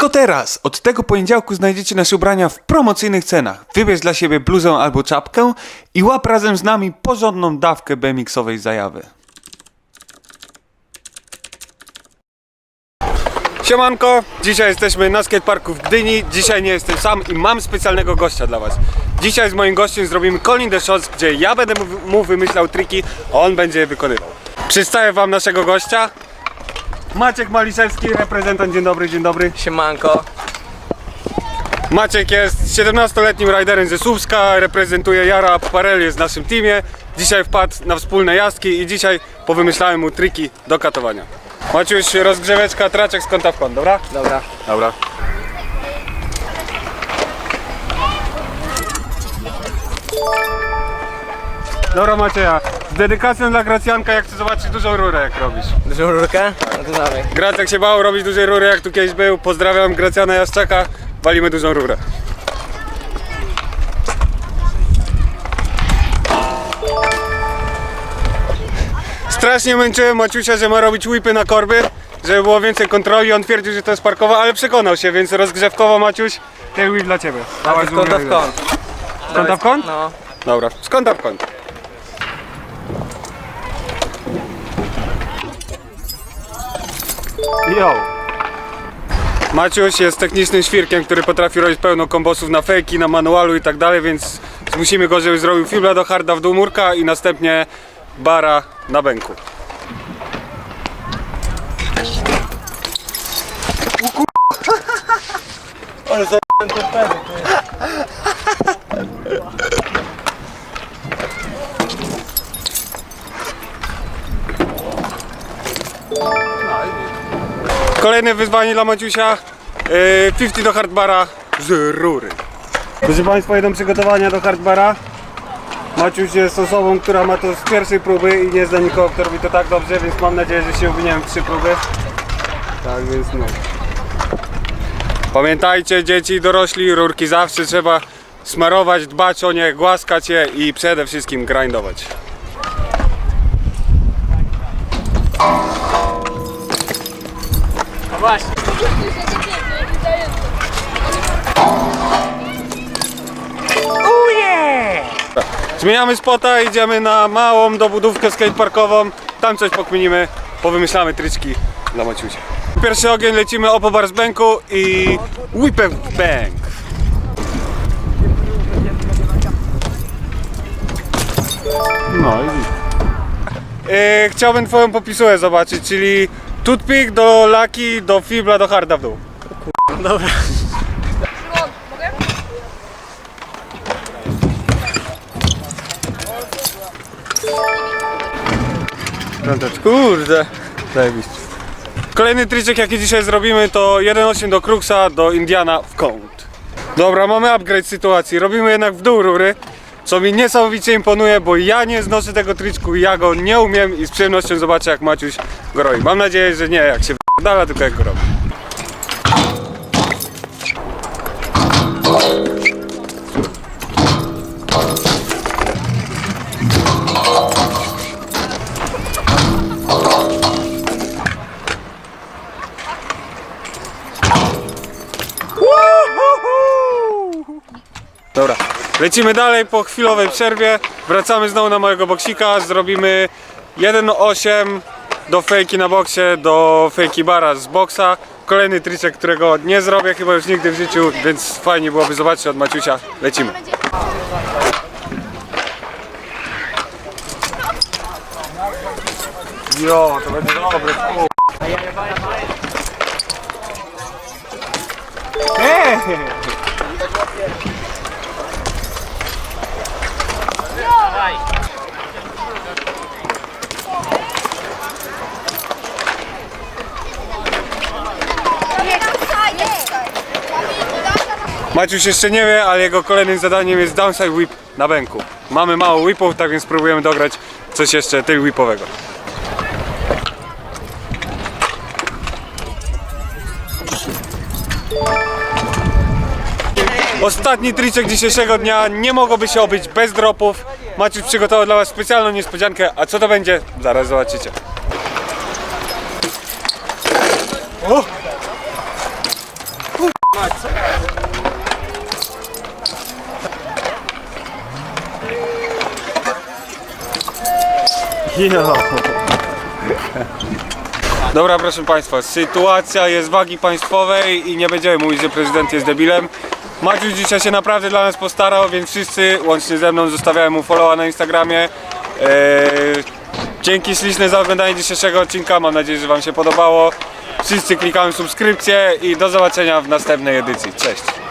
Tylko teraz, od tego poniedziałku znajdziecie nasze ubrania w promocyjnych cenach. Wybierz dla siebie bluzę albo czapkę i łap razem z nami porządną dawkę BMX-owej zajawy. Siemanko, dzisiaj jesteśmy na skateparku w Gdyni. Dzisiaj nie jestem sam i mam specjalnego gościa dla was. Dzisiaj z moim gościem zrobimy Colin the Shots, gdzie ja będę mu- wymyślał triki, a on będzie je wykonywał. Przedstawię wam naszego gościa. Maciek Maliszewski, reprezentant. Dzień dobry, dzień dobry. Siemanko. Maciek jest 17-letnim riderem ze Słupska, reprezentuje Jara Parel, jest w naszym teamie. Dzisiaj wpadł na wspólne jazdki i dzisiaj powymyślałem mu triki do katowania. Maciuś, rozgrzeweczka, traczek z kąta w kąt, dobra? Dobra. Dobra. Dobra Macieja, z dedykacją dla Gracjanka, jak chcę zobaczyć dużą rurę jak robisz. Dużą rurkę? No to dawaj. Gracjak się bał robić dużej rury jak tu kiedyś był. Pozdrawiam Gracjana Jaszczaka, walimy dużą rurę. Strasznie męczyłem Maciusia, że ma robić whipy na korby, żeby było więcej kontroli. On twierdził, że to jest parkowa, ale przekonał się, więc rozgrzewkowo Maciuś, ten whip dla ciebie. Dawaj, Z kąta w kąt. Z kąta w kąt? No. Dobra, z kąta w kąt. Yo! Maciuś jest technicznym świrkiem, który potrafi robić pełno kombosów na fejki, na manualu i tak dalej, więc zmusimy go, żeby zrobił fibla do harda w dół murka i następnie bara na bęku. Kolejne wyzwanie dla Maciusia. Yy, 50 do hardbara z rury. Proszę Państwa, idą przygotowania do hardbara. Maciuś jest osobą, która ma to z pierwszej próby i nie zna nikogo, kto robi to tak dobrze, więc mam nadzieję, że się uwiniemy w trzy próby. Tak więc no. Pamiętajcie, dzieci i dorośli, rurki zawsze trzeba smarować, dbać o nie, głaskać je i przede wszystkim grindować. Właśnie. Zmieniamy spota, idziemy na małą dobudówkę skateparkową. Tam coś pokminimy, powymyślamy tryczki dla Maciusia. Pierwszy ogień lecimy opo bęku i whip and bang. No i e, Chciałbym twoją popisułę zobaczyć, czyli toothpick do laki, do fibla, do harda w dół. Dobra. Piąteczka. Kurde. Zajebiście. Kolejny tryczek jaki dzisiaj zrobimy to 1.8 do Cruxa, do Indiana w kąt. Dobra, mamy upgrade sytuacji. Robimy jednak w dół rury, co mi niesamowicie imponuje, bo ja nie znoszę tego tryczku, ja go nie umiem i z przyjemnością zobaczę jak Maciuś go robi. Mam nadzieję, że nie jak się dala, tylko jak go robi. Dobra, lecimy dalej po chwilowej przerwie. Wracamy znowu na mojego boksika. Zrobimy 1.8 do fejki na boksie, do fejki bara z boksa. Kolejny triczek, którego nie zrobię chyba już nigdy w życiu, więc fajnie byłoby zobaczyć od Maciusia. Lecimy. Jo, to będzie dobre. Eee! Maciuś jeszcze nie wie, ale jego kolejnym zadaniem jest downside whip na bęku. Mamy mało whipów, tak więc spróbujemy dograć coś jeszcze tył whipowego. Ostatni triczek dzisiejszego dnia nie mogłoby się obyć bez dropów. Maciuś przygotował dla Was specjalną niespodziankę, a co to będzie? Zaraz zobaczycie. O! Dobra, proszę Państwa, sytuacja jest wagi państwowej i nie będziemy mówić, że prezydent jest debilem. Maciuś dzisiaj się naprawdę dla nas postarał, więc wszyscy, łącznie ze mną, zostawiałem mu followa na Instagramie. Eee, dzięki śliczne za oglądanie dzisiejszego odcinka, mam nadzieję, że Wam się podobało. Wszyscy klikamy subskrypcję i do zobaczenia w następnej edycji. Cześć!